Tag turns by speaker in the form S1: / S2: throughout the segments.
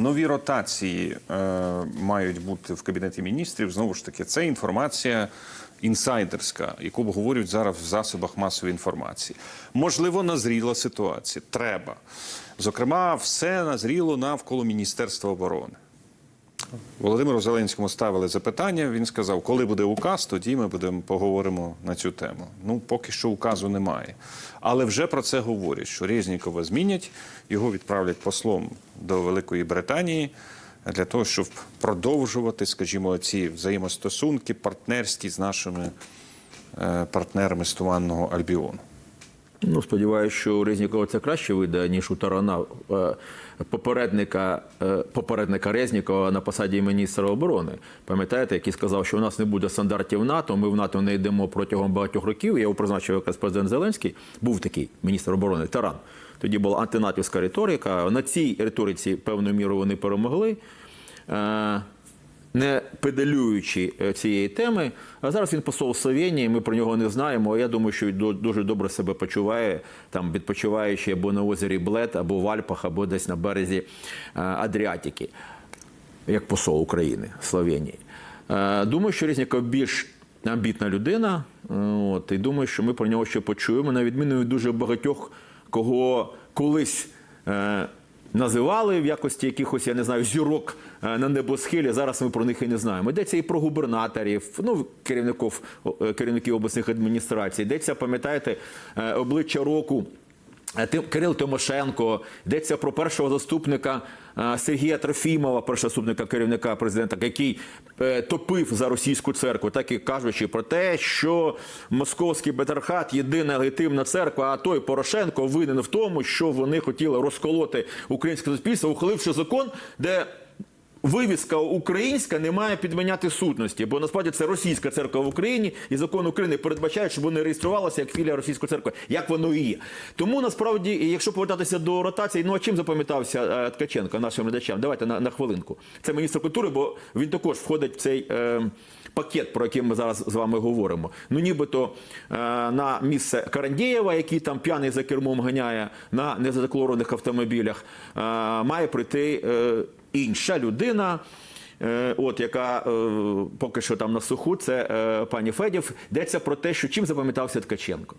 S1: нові ротації е, мають бути в кабінеті міністрів. Знову ж таки, це інформація інсайдерська, яку обговорюють зараз в засобах масової інформації. Можливо, назріла ситуація. Треба. Зокрема, все назріло навколо Міністерства оборони. Володимиру Зеленському ставили запитання. Він сказав, коли буде указ, тоді ми будемо поговоримо на цю тему. Ну, поки що указу немає. Але вже про це говорять, що Резнікова змінять, його відправлять послом до Великої Британії для того, щоб продовжувати, скажімо, ці взаємостосунки партнерські з нашими е, партнерами з Туманного Альбіону.
S2: Ну, сподіваюся, що у Резнікова це краще вийде, ніж у Тарана е, попередника, е, попередника Резнікова на посаді міністра оборони. Пам'ятаєте, який сказав, що у нас не буде стандартів НАТО, ми в НАТО не йдемо протягом багатьох років. Я його призначив якраз президент Зеленський, був такий міністр оборони Таран. Тоді була антинатівська риторика. На цій риториці певною мірою вони перемогли. Не педалюючи е, цієї теми. А зараз він посол Словенії, ми про нього не знаємо. Я думаю, що він дуже добре себе почуває, там відпочиваючи або на озері Блет, або в Альпах, або десь на березі е, Адріатики, як посол України Словенії. Е, Думаю, що Резніков більш амбітна людина. От, і думаю, що ми про нього ще почуємо, на відміну від дуже багатьох, кого колись. Називали в якості якихось, я не знаю, зірок е, на небосхилі. Зараз ми про них і не знаємо. Йдеться і про губернаторів, ну керівників е, керівників обласних адміністрацій. Йдеться, пам'ятаєте, е, обличчя року. Кирил Тимошенко, йдеться про першого заступника Сергія Трофімова, першого керівника президента, який е, топив за російську церкву, так і кажучи про те, що московський патріархат єдина легітимна церква, а той Порошенко винен в тому, що вони хотіли розколоти українське суспільство, ухваливши закон, де Вивіска українська не має підміняти сутності, бо насправді це російська церква в Україні, і закон України передбачає, щоб вони реєструвалися як філія російської церкви, як воно і є. Тому насправді, якщо повертатися до ротації, ну а чим запам'ятався е, Ткаченко нашим глядачам? Давайте на, на хвилинку. Це міністр культури, бо він також входить в цей е, пакет, про який ми зараз з вами говоримо. Ну нібито е, на місце Карандєєва, який там п'яний за кермом ганяє на незадекларованих автомобілях, е, має прийти. Е, інша людина, е, от яка е, поки що там на суху, це е, пані Федів. Йдеться про те, що чим запам'ятався Ткаченко.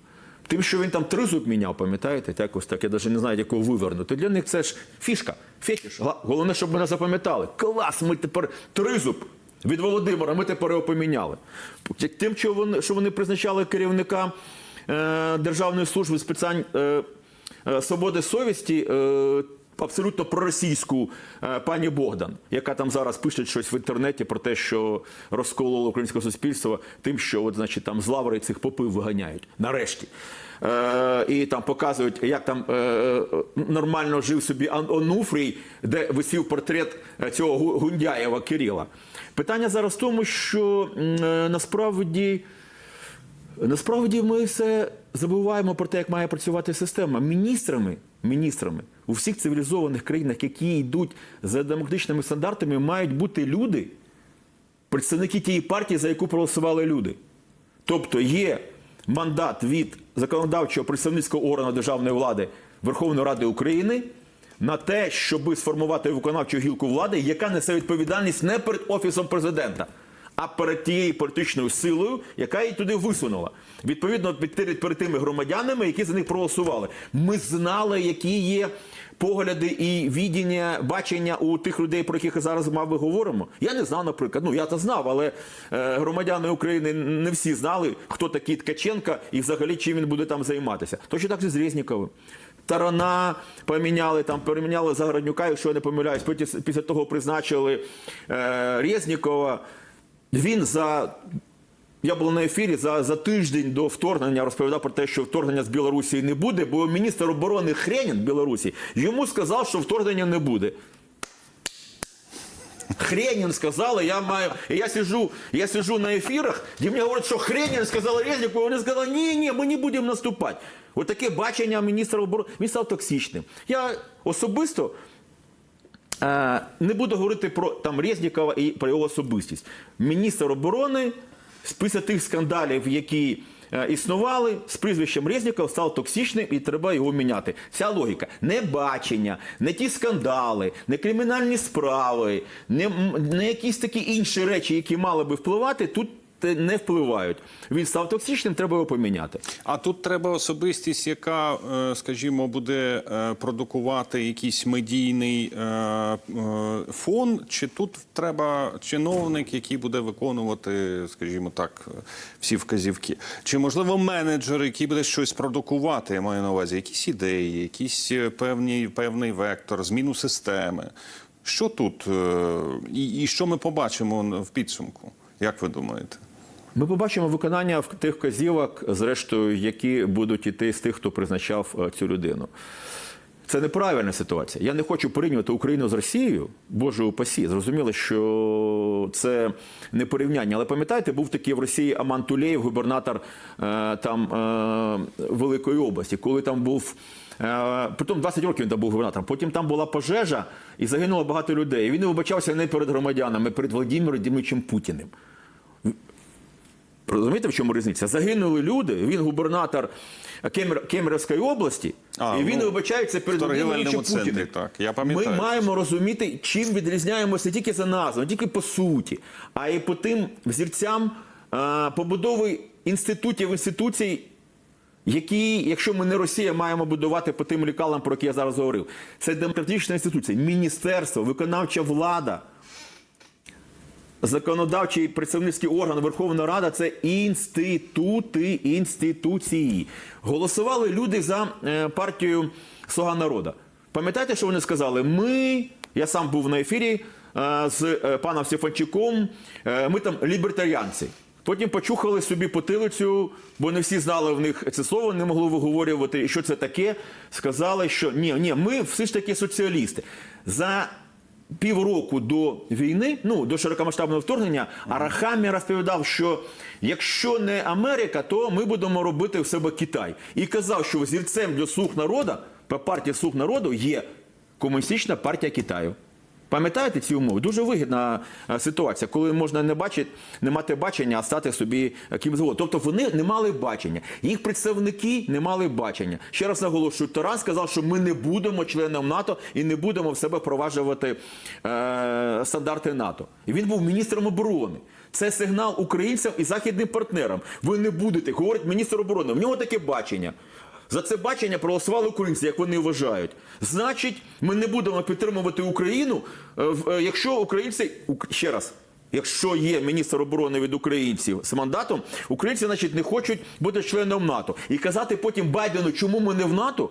S2: Тим, що він там тризуб міняв, пам'ятаєте, так ось так, я навіть не знаю, якого вивернути. Для них це ж фішка, фетіш. Головне, щоб мене запам'ятали. Клас, ми тепер тризуб від Володимира, ми тепер його поміняли. Тим, що вони, що вони призначали керівника е, Державної служби з питань е, свободи совісті. Е, абсолютно проросійську е, пані Богдан, яка там зараз пише щось в інтернеті про те, що розкололо українське суспільство тим, що от, значить, там з лаври цих попив виганяють. Нарешті. Е, і там показують, як там е, е, нормально жив собі Онуфрій, де висів портрет е, цього Гундяєва Кирила. Питання зараз в тому, що е, насправді. Насправді ми все забуваємо про те, як має працювати система. Міністрами, міністрами у всіх цивілізованих країнах, які йдуть за демократичними стандартами, мають бути люди, представники тієї партії, за яку проголосували люди. Тобто є мандат від законодавчого представницького органу державної влади Верховної Ради України на те, щоб сформувати виконавчу гілку влади, яка несе відповідальність не перед офісом президента, а перед тією політичною силою, яка її туди висунула. Відповідно, перед, перед тими громадянами, які за них проголосували. Ми знали, які є погляди і відіння, бачення у тих людей, про яких зараз ми говоримо. Я не знав, наприклад. Ну я то знав, але е, громадяни України не всі знали, хто такий Ткаченка і взагалі чим він буде там займатися. Точно так же з Резніковим. Тарана поміняли, там переміняли Загороднюка, якщо я не помиляюсь. Потім після того призначили е, Резнікова. Він за я був на ефірі за, за тиждень до вторгнення розповідав про те, що вторгнення з Білорусі не буде, бо міністр оборони Хренін Білорусі йому сказав, що вторгнення не буде. Хренін сказали, я маю. Я сижу, я сижу на ефірах, де мені говорять, що Хренін сказали Резнікову, вони сказали, ні, ні, ми не будемо наступати. От бачення міністра оборони. Він став токсичним. Я особисто не буду говорити про там Резнікова і про його особистість. Міністр оборони після тих скандалів, які е, існували з прізвищем Резніков, став токсичним і треба його міняти. Ця логіка. Не бачення, не ті скандали, не кримінальні справи, не, не якісь такі інші речі, які мали би впливати, тут не впливають. Він став токсичним, треба його поміняти.
S1: А тут треба особистість, яка, е, скажімо, буде е, продукувати якийсь медійний е, фон, чи тут треба чиновник, який буде виконувати, скажімо так, всі вказівки? Чи можливо менеджер, який буде щось продукувати, я маю на увазі, якісь ідеї, якісь певні, певний вектор, зміну системи. Що тут і що ми побачимо в підсумку? Як ви думаєте?
S2: Ми побачимо виконання в- тих вказівок, зрештою, які будуть іти з тих, хто призначав е, цю людину. Це неправильна ситуація. Я не хочу порівнювати Україну з Росією, Боже упасі. Зрозуміло, що це не порівняння. Але пам'ятаєте, був такий в Росії Аман Тулеєв, губернатор е, там е, Великої області, коли там був. е, 20 років він там був губернатором. Потім там була пожежа і загинуло багато людей. І він не вибачався не перед громадянами, а перед Володимиром Дімичем Путіним. Розумієте, в чому різниця? Загинули люди. Він губернатор Кемер, Кемеровської області,
S1: А,
S2: і він
S1: ну,
S2: вибачається перед Володимиром
S1: центрі,
S2: Путіним.
S1: так, я пам'ятаю.
S2: Ми маємо розуміти, чим відрізняємося не тільки за назвою, не тільки по суті, а й по тим взірцям а, побудови інститутів інституцій. Які, якщо ми не Росія, маємо будувати по тим лікалам, про які я зараз говорив, це демократична інституція, міністерство, виконавча влада, законодавчий представницький орган Верховна Рада це інститути інституції. Голосували люди за е, партію Слуга народу. Пам'ятаєте, що вони сказали? Ми, я сам був на ефірі е, з е, паном Стефанчуком, ми там лібертаріанці. Потім почухали собі потилицю, бо не всі знали в них це слово, не могли виговорювати, що це таке. Сказали, що ні, ні, ми все ж таки соціалісти. За півроку до війни, ну до широкомасштабного вторгнення, Арахамі розповідав, що якщо не Америка, то ми будемо робити в себе Китай. І казав, що зірцем для слуг народу, по партії слуг народу є комуністична партія Китаю. Пам'ятаєте ці умови? Дуже вигідна е, ситуація, коли можна не бачити, не мати бачення, а стати собі е, ким завгодно. Тобто вони не мали бачення. Їх представники не мали бачення. Ще раз наголошую, Тарас сказав, що ми не будемо членом НАТО і не будемо в себе впроваджувати е, стандарти НАТО. І він був міністром оборони. Це сигнал українцям і західним партнерам. Ви не будете, говорить міністр оборони. В нього таке бачення. За це бачення проголосували українці, як вони вважають. Значить, ми не будемо підтримувати Україну, е, е, якщо українці ще раз. Якщо є міністр оборони від українців з мандатом, українці, значить, не хочуть бути членом НАТО. І казати потім Байдену, чому ми не в НАТО,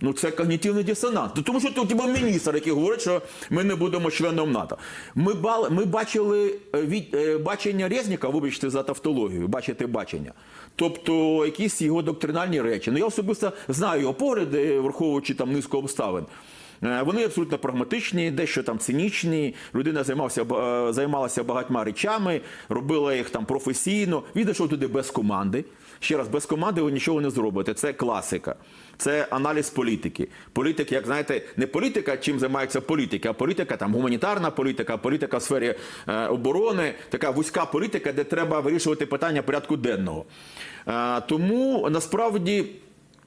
S2: ну це когнітивний дисонанс. Ну, Тому що тут тебе міністр, який говорить, що ми не будемо членом НАТО. Ми, бали, ми бачили е, від, е, бачення Резніка, вибачте за тавтологію, бачите бачення. Тобто якісь його доктринальні речі. Ну я особисто знаю його погляди, враховуючи там низку обставин. Е, Вони абсолютно прагматичні, дещо там цинічні. Людина займався е, займалася багатьма речами, робила їх там професійно. Він йшов туди без команди. Ще раз, без команди ви нічого не зробите. Це класика. Це аналіз політики. Політик, як знаєте, не політика, чим займається політика, а політика там гуманітарна політика, політика в сфері е, оборони, така вузька політика, де треба вирішувати питання порядку денного. Е, тому насправді.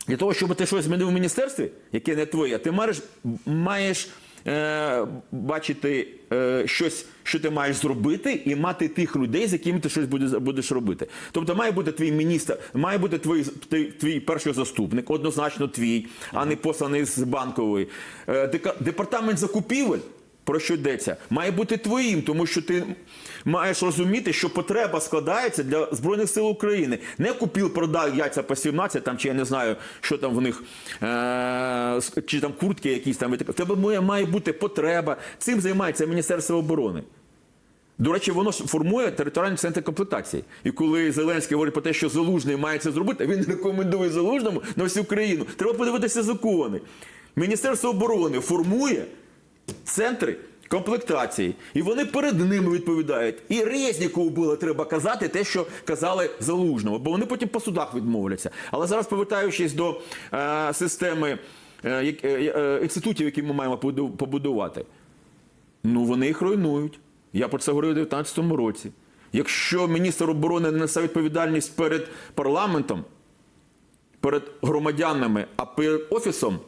S2: Для того, щоб ти щось змінив в міністерстві, яке не твоє, ти маєш, маєш е, бачити е, щось, що ти маєш зробити, і мати тих людей, з якими ти щось будеш, будеш робити. Тобто має бути твій міністр, має бути твій, твій, твій перший заступник, однозначно твій, а не посланий з банкової. Е, департамент закупівель. Про що йдеться? Має бути твоїм, тому що ти маєш розуміти, що потреба складається для Збройних сил України. Не купив, продав яйця по 17, там, чи я не знаю, що там в них, е- чи там куртки якісь там. В тебе має, бути потреба. Цим займається Міністерство оборони. До речі, воно формує територіальні центри комплектації. І коли Зеленський говорить про те, що Залужний має це зробити, він рекомендує Залужному на всю країну. Треба подивитися закони. Міністерство оборони формує центри комплектації, і вони перед ними відповідають. І Резнікову було треба казати те, що казали Залужному, бо вони потім по судах відмовляться. Але зараз, повертаючись до е, системи е, е, е, інститутів, які ми маємо побудувати, ну вони їх руйнують. Я про це говорив у 2019 році. Якщо міністр оборони не несе відповідальність перед парламентом, перед громадянами, а перед офісом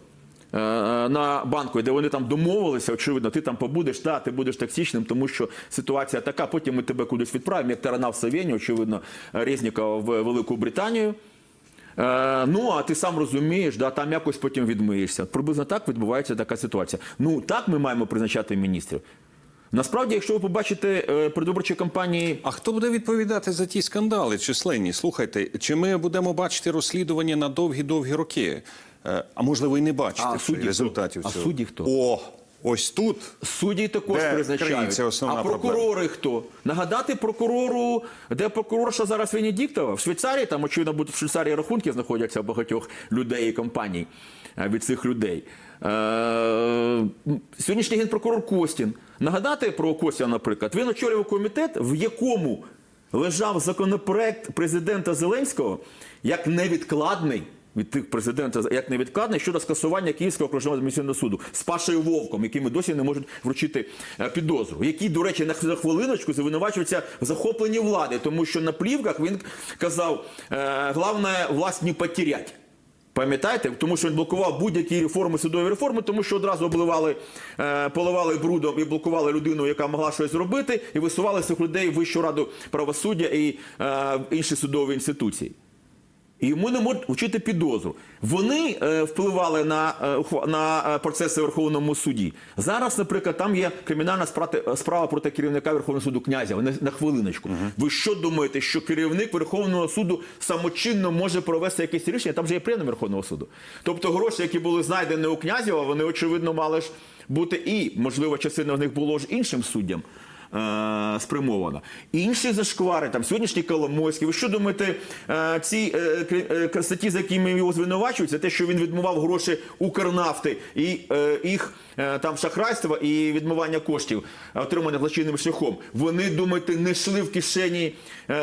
S2: на банку, де вони там домовилися, очевидно, ти там побудеш, та, ти будеш токсичним, тому що ситуація така, потім ми тебе кудись відправимо, як Тарана в Савєні, очевидно, Резнікова в Велику Британію. Е, ну, а ти сам розумієш, да, там якось потім відмиєшся. Приблизно так відбувається така ситуація. Ну, так ми маємо призначати міністрів. Насправді, якщо ви побачите е, передвиборчі кампанії
S1: А хто буде відповідати за ті скандали численні? Слухайте, чи ми будемо бачити розслідування на довгі-довгі роки? А можливо, і не бачити
S2: А судді хто?
S1: результатів
S2: А судді хто?
S1: О, ось тут.
S2: Судді також
S1: Де
S2: призначають.
S1: основна
S2: а прокурори хто? Нагадати прокурору, де прокурорша зараз Венедіктова? В Швейцарії, там, очевидно, будуть в Швейцарії рахунки знаходяться багатьох людей і компаній е, від цих людей. Е, Сьогоднішній генпрокурор Костін. Нагадати про Костіна, наприклад, він очолював комітет, в якому лежав законопроект президента Зеленського як невідкладний. Від тих президента як невідкладний щодо скасування Київського окружного адміністративного суду з Пашею Вовком, якими досі не можуть вручити е, підозру, який, до речі, на хвилиночку звинувачується в захопленні влади, тому що на плівках він казав: е, головне власть не потерять. Пам'ятаєте, тому що він блокував будь-які реформи, судові реформи, тому що одразу обливали, е, поливали брудом і блокували людину, яка могла щось зробити, і висували цих людей в Вищу раду правосуддя і інші судові інституції. І йому не можуть вчити підозру. Вони е, впливали на, е, на е, процеси в Верховному суді. Зараз, наприклад, там є кримінальна справа, справа проти керівника Верховного суду князя. На, на хвилиночку. Ви що думаєте, що керівник Верховного суду самочинно може провести якесь рішення? Там же є пленум Верховного суду. Тобто гроші, які були знайдені у князєва, вони очевидно мали ж бути і, можливо, частина з них було ж іншим суддям е, спрямована. Інші зашквари, там сьогоднішній Коломойський. Ви що думаєте, е, ці е, е, статті, за якими його звинувачують, це те, що він відмивав гроші Укрнафти і їх там шахрайства і відмивання коштів, отриманих злочинним шляхом. Вони, думаєте, не йшли в кишені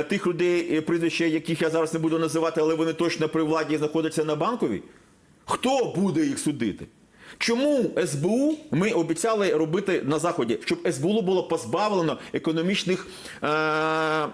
S2: тих людей, прізвища яких я зараз не буду називати, але вони точно при владі знаходяться на банковій? Хто буде їх судити? Чому СБУ ми обіцяли робити на заході, щоб СБУ було позбавлено економічних е,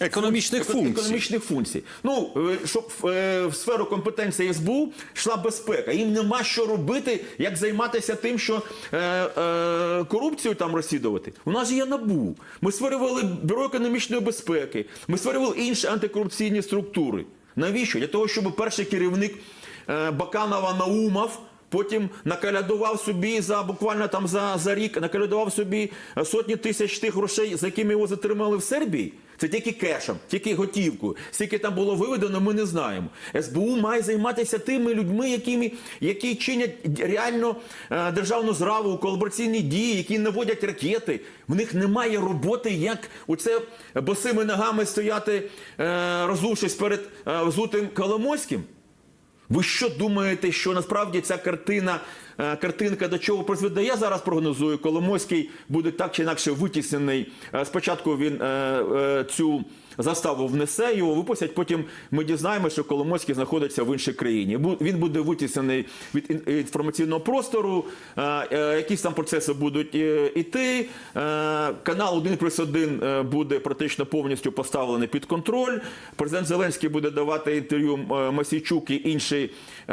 S1: Економічних функцій.
S2: економічних функцій? Ну е, щоб е, в сферу компетенції СБУ йшла безпека. Їм нема що робити, як займатися тим, що е, е, корупцію там розслідувати. У нас є набу. Ми створювали бюро економічної безпеки. Ми створювали інші антикорупційні структури. Навіщо? Для того, щоб перший керівник Баканова Наумов потім накалядував собі за буквально там за, за рік, накалядував собі е, сотні тисяч тих грошей, за якими його затримали в Сербії. Це тільки кешем, тільки готівкою. Скільки там було виведено, ми не знаємо. СБУ має займатися тими людьми, якими, які чинять реально е, державну зраву, колабораційні дії, які наводять ракети. В них немає роботи, як оце босими ногами стояти, е, розувшись перед е, взутим Коломойським. Ви що думаєте, що насправді ця картина, картинка до чого призведе? Я зараз прогнозую, Коломойський буде так чи інакше витіснений. Е, Спочатку він е, е, цю заставу внесе, його випустять. Потім ми дізнаємося, що Коломойський знаходиться в іншій країні. Він буде витіснений від інформаційного простору. е, е, Якісь там процеси будуть е, іти. Е, Канал 1 плюс 1 е, буде практично повністю поставлений під контроль. Президент Зеленський буде давати інтерв'ю е, Масійчук і інші е,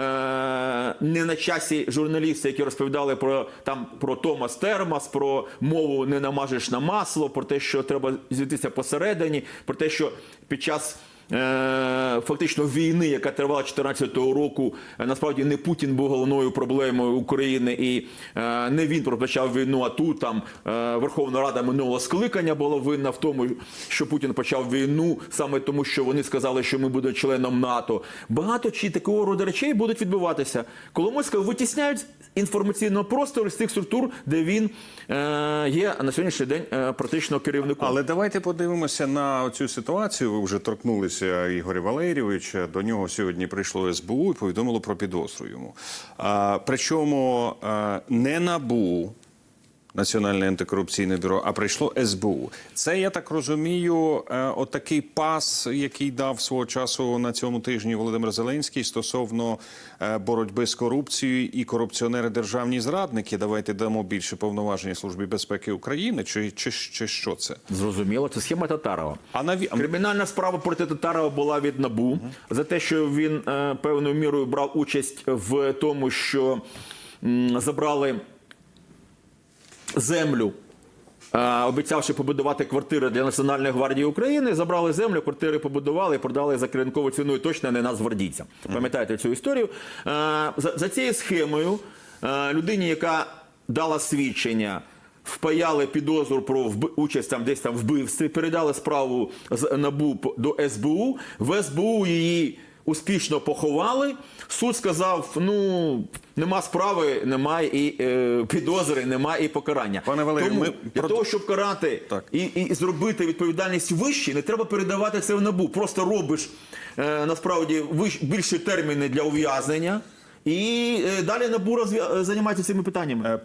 S2: не на часі журналісти, які розповідали про там про Томас Термас, про мову не намажеш на масло, про те, що треба зійтися посередині, про те, що під час. Е, Фактично війни, яка тривала 2014 року, е, насправді не Путін був головною проблемою України, і е, не він розпочав війну. А тут там Верховна Рада минулого скликання була винна в тому, що Путін почав війну саме тому, що вони сказали, що ми будемо членом НАТО. Багато чи такого роду речей будуть відбуватися. Коломойського витісняють інформаційного простору з тих структур, де він є на сьогоднішній день практично керівником.
S1: Але давайте подивимося на цю ситуацію. Ви вже торкнулися Ігоря Валерійовича. До нього сьогодні прийшло СБУ і повідомило про підозру йому. Причому не набу, Національне антикорупційне бюро, а прийшло СБУ. Це я так розумію, е, отакий пас, який дав свого часу на цьому тижні Володимир Зеленський стосовно е, боротьби з корупцією і корупціонери державні зрадники. Давайте дамо більше повноважень службі безпеки України. Чи, чи, чи що це?
S2: Зрозуміло, це схема Татарова.
S1: А наві...
S2: Кримінальна справа проти Татарова була від НАБУ за те, що він е, певною мірою брав участь в тому, що забрали землю. Обіцявши побудувати квартири для Національної гвардії України, забрали землю, квартири побудували і продали за ринкову ціну, і точно не нацгвардійцям. Пам'ятаєте цю історію? За, цією схемою людині, яка дала свідчення, впаяли підозру про участь там десь там вбивстві, передали справу з НАБУ до СБУ. В СБУ її успішно поховали. Суд сказав: ну нема справи, немає і е, підозри, немає і покарання.
S1: Пане Валерію,
S2: Тому
S1: ми
S2: для того, щоб карати
S1: Так.
S2: і, і зробити відповідальність вищі, не треба передавати це в набу. Просто робиш е, насправді вищ, більші терміни для ув'язнення. І е, далі набу розв'я- займається цими питаннями.
S1: Е,